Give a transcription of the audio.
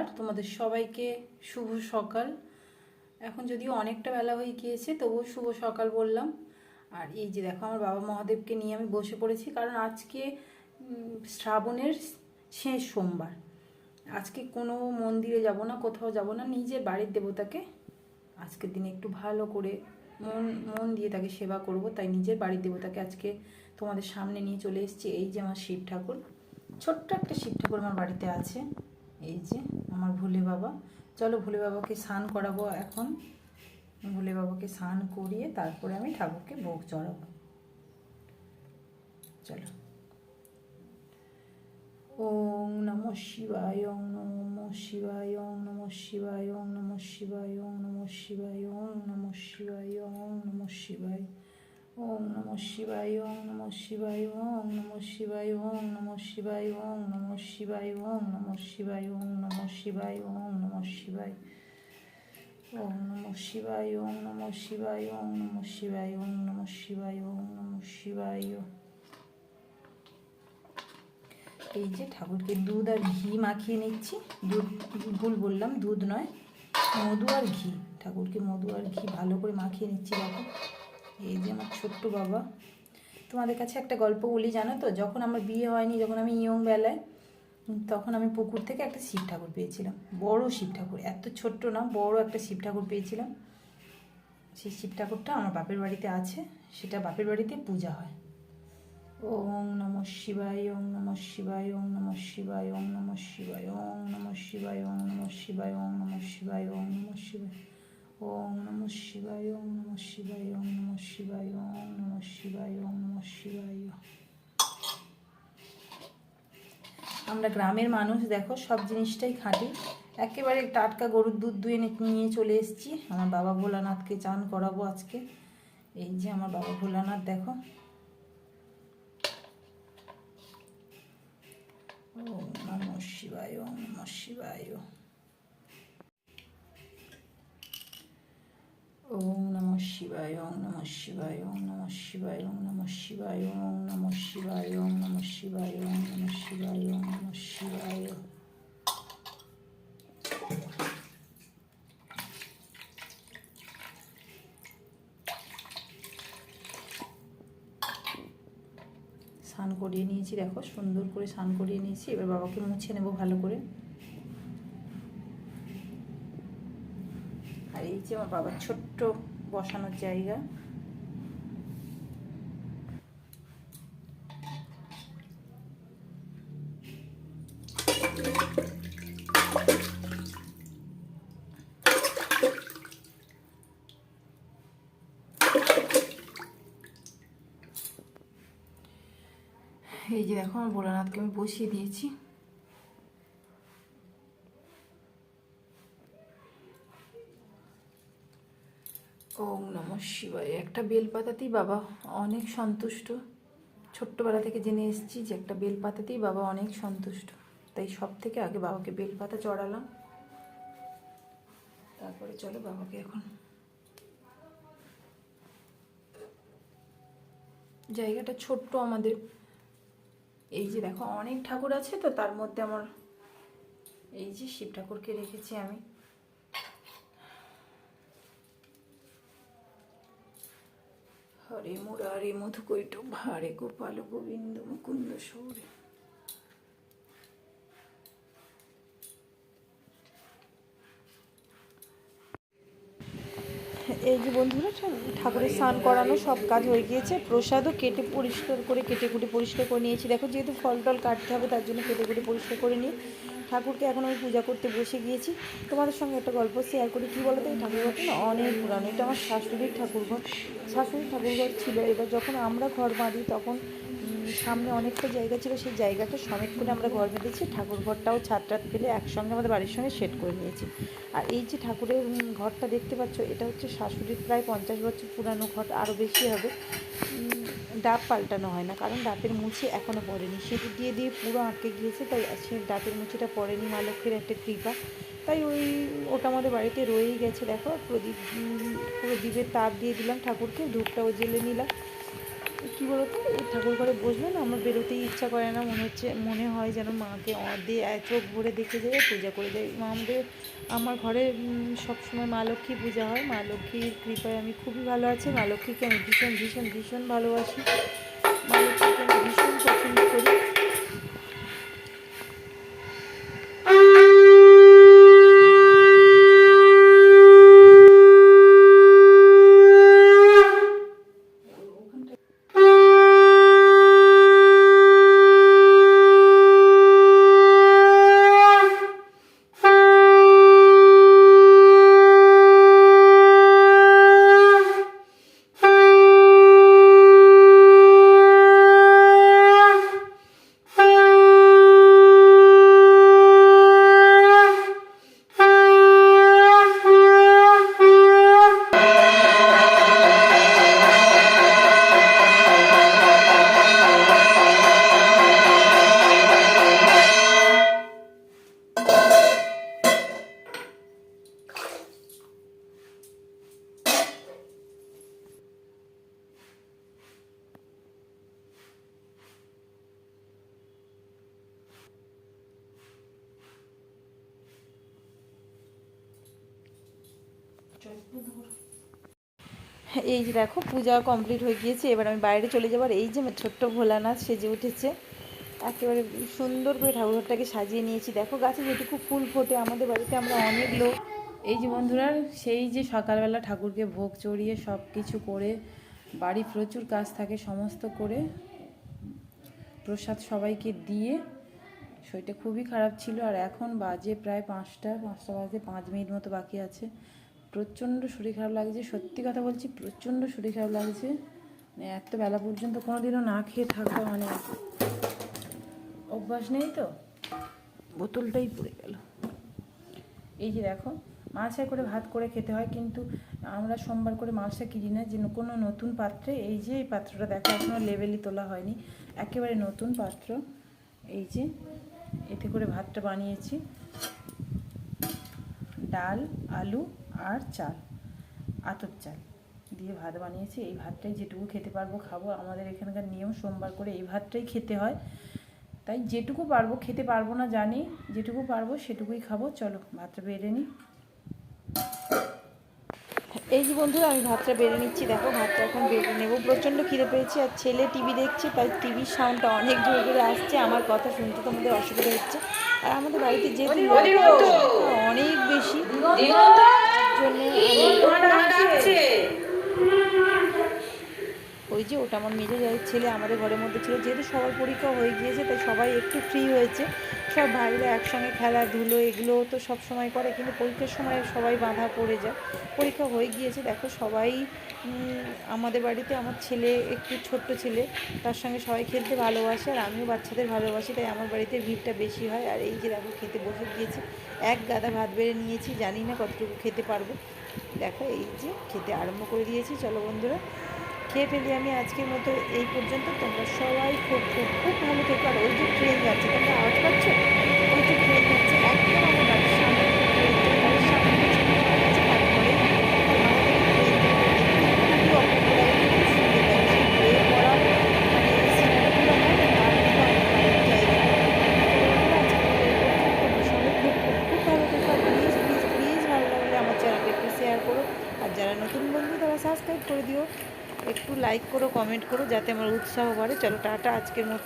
সোমবার তোমাদের সবাইকে শুভ সকাল। এখন যদিও অনেকটা বেলা হয়ে গিয়েছে, তবুও শুভ সকাল বললাম। আর এই যে দেখো, আমার বাবা মহাদেবকে নিয়ে আমি বসে পড়েছি, কারণ আজকে শ্রাবণের শেষ সোমবার। আজকে কোনো মন্দিরে যাব না, কোথাও যাব না, নিজের বাড়ির দেবতাকে আজকের দিনে একটু ভালো করে মন মন দিয়ে তাকে সেবা করব, তাই নিজের বাড়ির দেবতাকে আজকে তোমাদের সামনে নিয়ে চলে এসেছি। এই যে আমার শিব ঠাকুর, ছোট্ট একটা শিব ঠাকুর আমার বাড়িতে আছে। এই যে আমার ভোলে বাবা। চলো ভোলে বাবাকে স্নান করাবো এখন। ভোলে বাবাকে স্নান করিয়ে তারপরে আমি ঠাকুরকে ভোগ চড়াবো চলো। ওম নম শিবায়, ওম নম শিবায়, ওম নম শিবায়, ওম নম শিবায়, ওম নম শিবায়, ওম নম শিবায়, ওম নম শিবায়। ওম নম শিবায় ওম নম শিবায় ওম নম শিবায় ওম নম শিবায় ওম নম শিবায় ওম নম শিবায় ওম নম শিবায় ওম নম শিবায় ওম নম শিবায় ওম নম শিবায় ওম নম শিবায় ওম নম শিবায় ওম নম শিবায় এই যে ঠাকুরকে দুধ আর ঘি মাখিয়ে নিচ্ছি দুধ ভুল বললাম দুধ নয় মধু আর ঘি ঠাকুরকে মধু আর ঘি ভালো করে মাখিয়ে নিচ্ছি দেখো এই যে আমার ছোট্ট বাবা। তোমাদের কাছে একটা গল্প বলি, জানো তো? যখন আমার বিয়ে হয়নি, যখন আমি ইয়ং বেলায়, তখন আমি পুকুর থেকে একটা শিব ঠাকুর পেয়েছিলাম। বড় শিব ঠাকুর, এত ছোট্ট না, বড় একটা শিব ঠাকুর পেয়েছিলাম। সেই শিব ঠাকুরটা আমার বাপের বাড়িতে আছে, সেটা বাপের বাড়িতে পূজা হয়। ওম নম শিবায়, ওম নম শিবায়, ওম নম শিবায়, ওম নম শিবায়, ওম নম শিবায়, ওম নম শিবায়, ওম নম শিবায়, ওম নম শিবায়। ওম নম শিবায় ওম নম ওম নম শিবায় ওম নম শিবায় ওম নম শিবায় আমরা গ্রামের মানুষ, দেখো, সব জিনিসটাই খাঁটি। একেবারে টাটকা গরুর দুধ দুয়ে নিয়ে চলে এসেছি। আমার বাবা ভোলানাথকে চান করাবো আজকে। এই যে আমার বাবা ভোলানাথ, দেখো। ওম নম শিবায় ওম নম শিবায় ওম নম শিবায় ওম নম শিবায় ওম নম শিবায় ওম নম শিবায় ওম নম শিবায় ওম নম শিবায় ওম নম শিবায় ওম নম শিবায় স্নান করিয়ে নিয়েছি, দেখো সুন্দর করে স্নান করিয়ে নিয়েছি, এবার বাবাকে মুছে নেব ভালো করে আর এই যে আমার বাবার ছোট্ট বসানোর জায়গা। এই যে দেখো, আমার ভোলানাথকে আমি বসিয়ে দিয়েছি। ওম নম শিবায়। একটা বেলপাতাতেই বাবা অনেক সন্তুষ্ট। ছোট্টবেলা থেকে জেনে এসেছি যে একটা বেলপাতাতেই বাবা অনেক সন্তুষ্ট। তাই সব থেকে আগে বাবাকে বেলপাতা চড়ালাম। তারপরে চলো বাবাকে এখন জায়গাটা ছোট্ট আমাদের। এই যে দেখো, অনেক ঠাকুর আছে তো, তার মধ্যে আমার এই যে শিব ঠাকুরকে রেখেছি আমি। হরে মুরারে মধুকৈট ভারে গোপাল গোবিন্দ মুকুন্দ সৌরে। এই যে বন্ধুরা ঠাকুরের স্নান করানো সব কাজ হয়ে গিয়েছে। প্রসাদও কেটে পরিষ্কার করে কেটে কুটে পরিষ্কার করে নিয়েছি। দেখো যেহেতু ফল টল কাটতে হবে তার জন্য কেটে কুটে পরিষ্কার করে নিয়ে ঠাকুরকে এখন আমি পূজা করতে বসে গিয়েছি। তোমাদের সঙ্গে একটা গল্প শেয়ার করি। কী বলো তো এই ঠাকুরঘরটা না অনেক পুরানো। এটা আমার শাশুড়ির ঠাকুরঘর। শাশুড়ির ঠাকুরঘর ছিল। এবার যখন আমরা ঘর বাঁধি, তখন সামনে অনেকটা জায়গা ছিল। সেই জায়গাটা সমেত করে আমরা ঘর বেঁধেছি। ঠাকুর ঘরটাও ছাদ টাত ফেলে একসঙ্গে আমাদের বাড়ির সঙ্গে সেট করে নিয়েছি। আর এই যে ঠাকুরের ঘরটা দেখতে পাচ্ছ, এটা হচ্ছে শাশুড়ির প্রায় পঞ্চাশ বছর পুরানো ঘর। আরও বেশি হবে। ডাব পাল্টানো হয় না, কারণ ডাবের মুছি এখনও পড়েনি। সেটি দিয়ে দিয়ে পুরো আঁকে গিয়েছে, তাই সে ডাবের মুছিটা পড়েনি মা লক্ষ্মীর একটা কৃপা। তাই ওই ওটা আমাদের বাড়িতে রয়েই গেছে, দেখো। প্রদীপ প্রদীপের তাপ দিয়ে দিলাম ঠাকুরকে, ধূপটাও জেলে নিলাম। কী বলতো? তো ঠাকুর ঘরে বসবে না, আমার বেরোতেই ইচ্ছা করে না। মনে হচ্ছে, মনে হয় যেন মাকে অদে চোখ ভরে দেখে যাই পূজা করে দেয়। মা আমাদের আমার ঘরে সবসময় মা লক্ষ্মী পূজা হয়। মা লক্ষ্মীর কৃপায় আমি খুবই ভালো আছি। মা লক্ষ্মীকে আমি ভীষণ ভীষণ ভীষণ ভালোবাসি। মা লক্ষ্মীকে আমি ভীষণ পছন্দ এই যে দেখো, পূজা কমপ্লিট হয়ে গিয়েছে। এবার আমি বাইরে চলে যাবার এই যে আমার ছোট্ট ভোলানাথ সেজে উঠেছে, একেবারে সুন্দর করে ঠাকুরঘরটাকে সাজিয়ে নিয়েছি। দেখো, গাছে যেটুকু ফুল ফোটে, আমাদের বাড়িতে আমরা অনেক লোক। এই যে বন্ধুরা, সেই যে সকালবেলা ঠাকুরকে ভোগ চড়িয়ে সব কিছু করে, বাড়ি প্রচুর কাজ থাকে, সমস্ত করে প্রসাদ সবাইকে দিয়ে, শরীরটা খুবই খারাপ ছিল। আর এখন বাজে প্রায় পাঁচটা পাঁচটা বাজে পাঁচ মিনিট মতো বাকি আছে। প্রচণ্ড শরীর খারাপ লাগছে, সত্যি কথা বলছি, প্রচণ্ড শরীর খারাপ লাগছে। মানে এত বেলা পর্যন্ত কোনোদিনও না খেয়ে থাকা মানে অভ্যাস নেই তো। বোতলটাই পড়ে গেল। এই যে দেখো, মালসায় করে ভাত করে খেতে হয়, কিন্তু আমরা সোমবার করে মালসা কিনি না, যে কোনো নতুন পাত্রে, এই যে এই পাত্রটা দেখো এখনও লেবেলই তোলা হয়নি, একেবারে নতুন পাত্র। এই যে, এতে করে ভাতটা বানিয়েছি। ডাল, আলু আর চাল আতপ চাল দিয়ে ভাত বানিয়েছি। এই ভাতটাই যেটুকু খেতে পারব খাব। আমাদের এখানকার নিয়ম সোমবার করে এই ভাতটাই খেতে হয়। তাই যেটুকু পারব খেতে পারব না জানি। যেটুকু পারব সেটুকুই খাব। চলো ভাতটা বেড়ে নিই। এই যে বন্ধুরা আমি ভাতটা বেড়ে নিচ্ছি। দেখো ভাতটা এখন বেড়ে নেব। প্রচণ্ড খিদে পেয়েছি আর ছেলে টিভি দেখছে তাই টিভির সাউন্ডটা অনেক জোরে জোরে আসছে। আমার কথা শুনতে তোমাদের অসুবিধা হচ্ছে। আর আমাদের বাড়িতে যেহেতু অনেক বেশি ওই যে ওটা আমার মেজে ছেলে আমাদের ঘরের মধ্যে ছিল। যেহেতু সবার পরীক্ষা হয়ে গিয়েছে, তাই সবাই একটু ফ্রি হয়েছে। সব ভাইরা একসঙ্গে খেলাধুলো, এগুলো তো সব সময় করে, কিন্তু পরীক্ষার সময় সবাই বাধা পড়ে যায়। পরীক্ষা হয়ে গিয়েছে, দেখো সবাই আমাদের বাড়িতে আমার ছেলে একটু ছোট্ট ছেলে, তার সঙ্গে সবাই খেলতে ভালোবাসে, আর আমিও বাচ্চাদের ভালোবাসি, তাই আমার বাড়িতে ভিড়টা বেশি হয়। আর এই যে দেখো খেতে বসে গিয়েছি, এক গাদা ভাত বেড়ে নিয়েছি, জানি না কতটুকু খেতে পারব। দেখো এই যে খেতে আরম্ভ করে দিয়েছি, চলো বন্ধুরা। খেয়ে ফেলি আমি আজকের মতো এই পর্যন্ত। তোমরা সবাই খুব খুব খুব ভালো থেকো। আর ওই যে ট্রেন যাচ্ছে, তোমরা আওয়াজ পাচ্ছ? ওই যে ট্রেন যাচ্ছে, একদম আমার বাড়ির সামনে একটা ট্রেন যায়, বাড়ির সামনে পিছনে ঘর আছে, তারপরে আমাদের ট্রেন যায়, খুবই অপূর্ব লাগে, খুব সুন্দর লাগে। সেই বইয়ে পড়া মানে সিনারিগুলো হয় না, তার থেকে অনেক ভালো জায়গা। তো বন্ধুরা, আজকের মতো এই পর্যন্ত। তোমরা সবাই খুব খুব খুব ভালো থেকো আর প্লিজ প্লিজ প্লিজ ভালো লাগলে আমার চ্যানেলটা একটু শেয়ার করো আর যারা নতুন বন্ধু তারা সাবস্ক্রাইব করে দিও একটু লাইক করো কমেন্ট করো যাতে আমার উৎসাহ বাড়ে। চলো টাটা আজকের মতো।